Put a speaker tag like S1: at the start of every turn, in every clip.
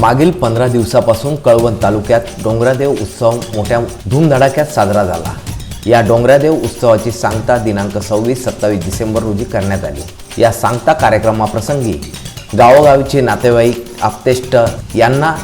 S1: मागील पंधरा दिवसापासून कळवण तालुक्यात डोंगरादेव उत्सव मोठ्या धूमधडाक्यात साजरा झाला. या डोंगरादेव उत्सवाची सांगता दिनांक सव्वीस सत्तावीस डिसेंबर रोजी करण्यात आली. या सांगता कार्यक्रमाप्रसंगी गावोगावीचे नातेवाईक आप्तेष्ट यांना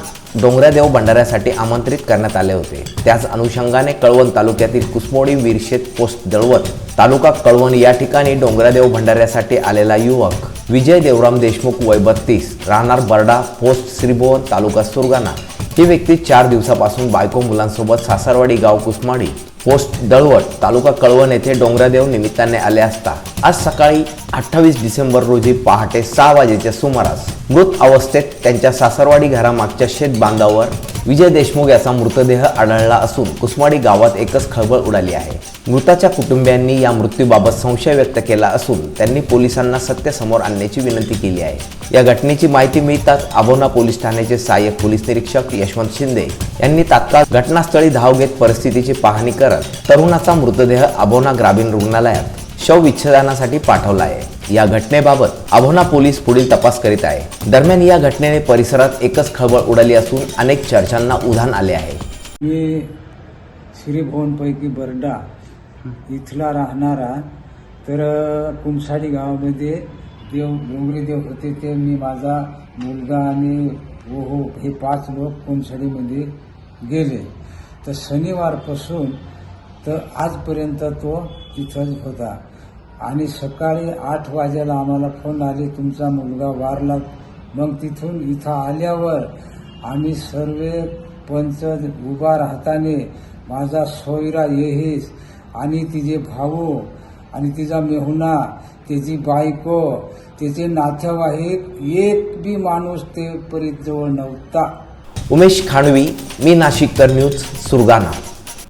S1: डोंगरादेव भंडाऱ्यासाठी आमंत्रित करण्यात आले होते. त्याच अनुषंगाने कळवण तालुक्यातील कुसमोडी वीरशेत पोस्ट दळवत तालुका कळवण या ठिकाणी डोंगरादेव भंडाऱ्यासाठी आलेला युवक विजय देवराम देशमुख वय बत्तीस. राहणार बर्डा पोस्ट श्रीभुवन तालुका सुरगाणा. ही व्यक्ती चार दिवसापासून बायको मुलांसोबत सासरवाडी गाव कुसमाडी पोस्ट दळवट तालुका कळवण येथे डोंगरादेव निमित्ताने आले असता आज सकाळी अठ्ठावीस डिसेंबर रोजी पहाटे सहा वाजेच्या सुमारास मृत अवस्थेत त्यांच्या सासरवाडी घरामागच्या शेत बांधावर विजय देशमुख याचा मृतदेह आढळला असून कुसमाडी गावात एकच खळबळ उडाली आहे. मृताच्या कुटुंबियांनी या मृत्यूबाबत संशय व्यक्त केला असून त्यांनी पोलिसांना सत्य समोर आणण्याची विनंती केली आहे. या घटनेची माहिती मिळताच आभोना पोलीस ठाण्याचे सहाय्यक पोलीस निरीक्षक यशवंत शिंदे यांनी तात्काळ घटनास्थळी धाव घेत परिस्थितीची पाहणी करत तरुणाचा मृतदेह अबोना ग्रामीण रुग्णालयात शवविच्छेदनासाठी पाठवला आहे या घटनेबाबत अभोना पोलीस पुढील तपास करीत आहे. दरम्यान या घटनेने परिसरात एकच खळबळ उडाली असून अनेक चर्चांना उधाण आले आहे.
S2: मी श्रीभुवनपैकी बरडा इथला राहणारा तर कुमसाडी गावामध्ये देव डोंगरी देव होते. ते मी माझा मुलगा आणि हो हो हे पाच लोक कुमसाडीमध्ये गेले. तर शनिवारपासून तर आजपर्यंत तो तिथंच होता. आणि सकाळी आठ वाजेला आम्हाला फोन आले तुमचा मुलगा वारला. मग तिथून इथं आल्यावर आम्ही सर्व पंच उभा राहताने माझा सोयरा येहीस आणि तिचे भाऊ आणि तिचा मेहुणा त्याची बायको त्याचे नातेवाईक एक बी माणूस ते परीत जवळ नव्हता.
S1: उमेश खानवी मी नाशिककर न्यूज सुरगाणा.